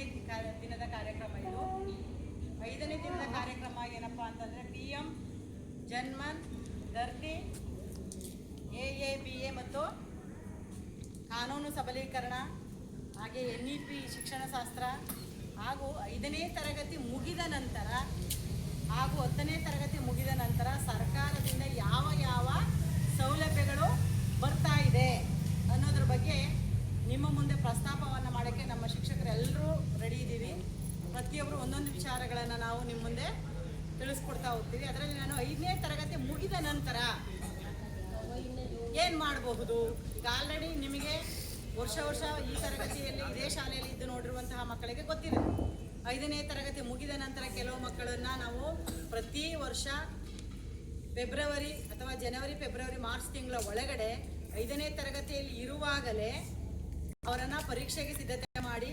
ಐದನೇ ದಿನದ ಕಾರ್ಯಕ್ರಮ ಇದು. ಐದನೇ ದಿನದ ಕಾರ್ಯಕ್ರಮ ಏನಪ್ಪಾ ಅಂತಂದ್ರೆ P M Janman Dharti A A B A ಮತ್ತು ಕಾನೂನು ಸಬಲೀಕರಣ ಹಾಗೆ ಎನ್ ಇ ಪಿ ಶಿಕ್ಷಣಶಾಸ್ತ್ರ ಹಾಗೂ ಐದನೇ ತರಗತಿ ಮುಗಿದ ನಂತರ ಹಾಗೂ ಹತ್ತನೇ ತರಗತಿ ಮುಗಿದ ನಂತರ ಪ್ರತಿಯೊಬ್ಬರು ಒಂದೊಂದು ವಿಚಾರಗಳನ್ನು ನಾವು ನಿಮ್ಮ ಮುಂದೆ ತಿಳಿಸ್ಕೊಡ್ತಾ ಹೋಗ್ತೀವಿ. ಅದರಲ್ಲಿ ನಾನು ಐದನೇ ತರಗತಿ ಮುಗಿದ ನಂತರ ಏನು ಮಾಡಬಹುದು? ಈಗ ಆಲ್ರೆಡಿ ನಿಮಗೆ ವರ್ಷ ವರ್ಷ ಈ ತರಗತಿಯಲ್ಲಿ ಇದೇ ಶಾಲೆಯಲ್ಲಿ ಇದ್ದು ನೋಡಿರುವಂತಹ ಮಕ್ಕಳಿಗೆ ಗೊತ್ತಿದೆ. ಐದನೇ ತರಗತಿ ಮುಗಿದ ನಂತರ ಕೆಲವು ಮಕ್ಕಳನ್ನು ನಾವು ಪ್ರತಿ ವರ್ಷ ಫೆಬ್ರವರಿ ಅಥವಾ ಜನವರಿ, ಫೆಬ್ರವರಿ, ಮಾರ್ಚ್ ತಿಂಗಳ ಒಳಗಡೆ ಐದನೇ ತರಗತಿಯಲ್ಲಿ ಇರುವಾಗಲೇ ಅವರನ್ನು ಪರೀಕ್ಷೆಗೆ ಸಿದ್ಧತೆ ಮಾಡಿ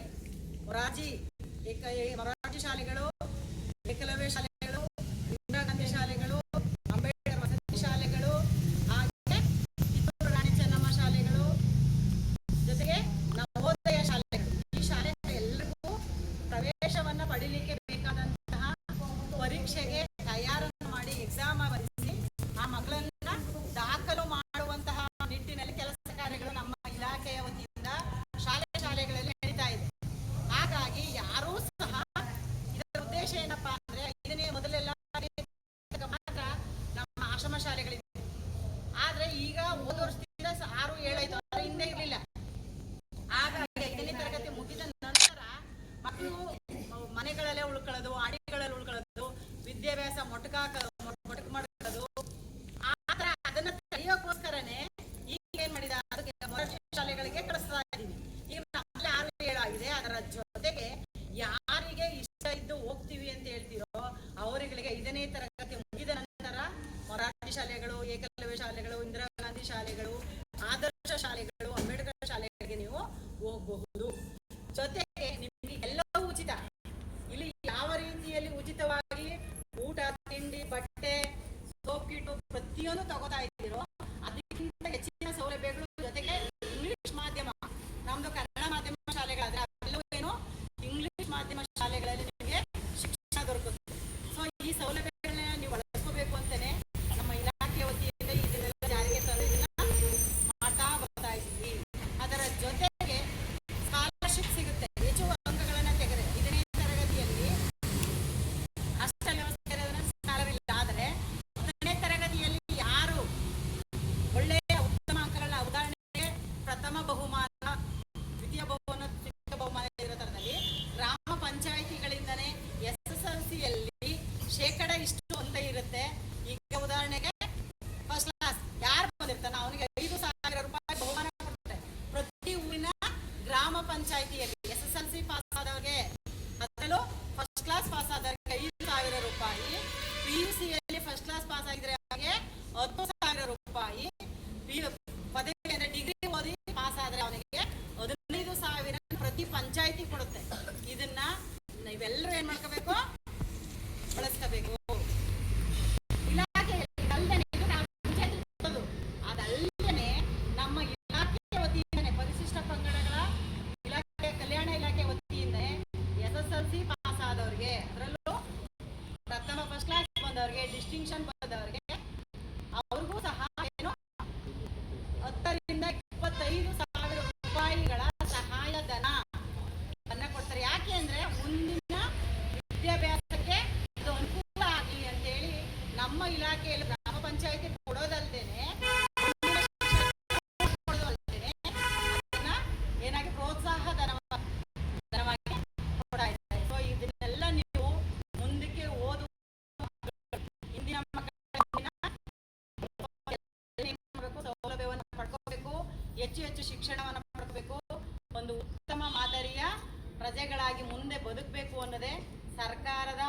ಮೊರಾರ್ಜಿ ಏಕ ಮರಾಠಿ ಶಾಲೆಗಳು ಏಕಲವ್ಯ ಶಾಲೆಗಳು ಇಂದಿರಾ ಗಾಂಧಿ ಶಾಲೆಗಳು ಅಂಬೇಡ್ಕರ್ ವಸತಿ ಶಾಲೆಗಳು ಹಾಗೆ ಕಿತ್ತೂರು ರಾಣಿ ಚೆನ್ನಮ್ಮ ಶಾಲೆಗಳು ಜೊತೆಗೆ ನವೋದಯ ಶಾಲೆಗಳು ಈ ಶಾಲೆ ಎಲ್ಲರಿಗೂ ಪ್ರವೇಶವನ್ನ ಪಡಿಲಿಕ್ಕೆ ಬೇಕಾದಂತಹ ಪರೀಕ್ಷೆಗೆ ತಯಾರನ್ನು ಮಾಡಿ ಎಕ್ಸಾಮ್ ಬರೆಸಿ ಆ ಮಕ್ಕಳನ್ನ ದಾಖಲು ಮಾಡುವಂತಹ ನಿಟ್ಟಿನಲ್ಲಿ ಕೆಲಸ ಕಾರ್ಯಗಳು ನಮ್ಮ ಇಲಾಖೆಯ ವತಿಯಿಂದ ಶಾಲೆ ಶಾಲೆಗಳಲ್ಲಿ ನಡೀತಾ ಇದೆ ಹಾಗಾಗಿ ಯಾರೂ ಸಹ ಇದರ ಉದ್ದೇಶ ಏನಪ್ಪಾ ಅಂದ್ರೆ ಐದನೇ ಮೊದಲೆಲ್ಲ ಮಾತ್ರ ನಮ್ಮ ಆಶ್ರಮ ಶಾಲೆಗಳಿದೆ ಆದ್ರೆ ಈಗ ಹೋದ ವರ್ಷದಿಂದ ಸ- ಆರು ಏಳಾಯ್ತು ಅದರ ಹಿಂದೆ ಇರಲಿಲ್ಲ ಹಾಗಾಗಿ ಐದನೇ ತರಗತಿ ಮುಗಿದ ನಂತರ ಮಕ್ಕಳು ಮನೆಗಳಲ್ಲೇ ಉಳ್ಕೊಳ್ಳೋದು ಅಡಿಗಳಲ್ಲಿ ಉಳ್ಕೊಳ್ಳೋದು ವಿದ್ಯಾಭ್ಯಾಸ ಮೊಟಕಾಕ ಮೊಟಕು ಮಾಡೋದು ಆತರ ಅದನ್ನ ತಡೆಯೋಕೋಸ್ಕರನೇ ಈಗ ಏನ್ ಮಾಡಿದ, ಅದಕ್ಕೆ ಶಾಲೆಗಳಿಗೆ ಕಳಿಸ್ತಾ ಇದ್ದೀವಿ. ಈಗ ನಮ್ಮಲ್ಲೇ ಆರು ಏಳಾಗಿದೆ ಅದರ ಜೊತೆಗೆ ಯಾರಿಗೆ ಇಷ್ಟ ಇದ್ದು ಹೋಗ್ತೀವಿ ಅಂತ ಹೇಳ್ತೀರೋ, ಅವರುಗಳಿಗೆ ಐದನೇ ತರಗತಿ ಮುಗಿದ ನಂತರ ಮರಾಠಿ ಶಾಲೆಗಳು, ಏಕಲವ್ಯ ಶಾಲೆಗಳು, ಇಂದಿರಾ ಗಾಂಧಿ ಶಾಲೆಗಳು, ಆದರ್ಶ ಶಾಲೆಗಳು ಪಂಚಾಯಿತಿ ಕೊಡುತ್ತೆ. ಇದನ್ನ ನೀವೆಲ್ಲರೂ ಏನ್ ಮಾಡ್ಕೋಬೇಕು? ನಮ್ಮ ಇಲಾಖೆಯಲ್ಲಿ ಗ್ರಾಮ ಪಂಚಾಯತಿ ಕೊಡೋದಲ್ದೇನೆ ಏನಾಗಿ ಪ್ರೋತ್ಸಾಹ ಧನ ಧನವಾಗಿ ಸೊ ಇದನ್ನೆಲ್ಲ ನೀವು ಮುಂದಕ್ಕೆ ಓದುವ ಇಂದಿನ? ಸೌಲಭ್ಯವನ್ನು ಪಡ್ಕೋಬೇಕು, ಹೆಚ್ಚು ಹೆಚ್ಚು ಶಿಕ್ಷಣವನ್ನು ಪಡ್ಕೋಬೇಕು ಒಂದು ಉತ್ತಮ ಮಾದರಿಯ ಪ್ರಜೆಗಳಾಗಿ ಮುಂದೆ ಬದುಕಬೇಕು ಅನ್ನೋದೇ ಸರ್ಕಾರದ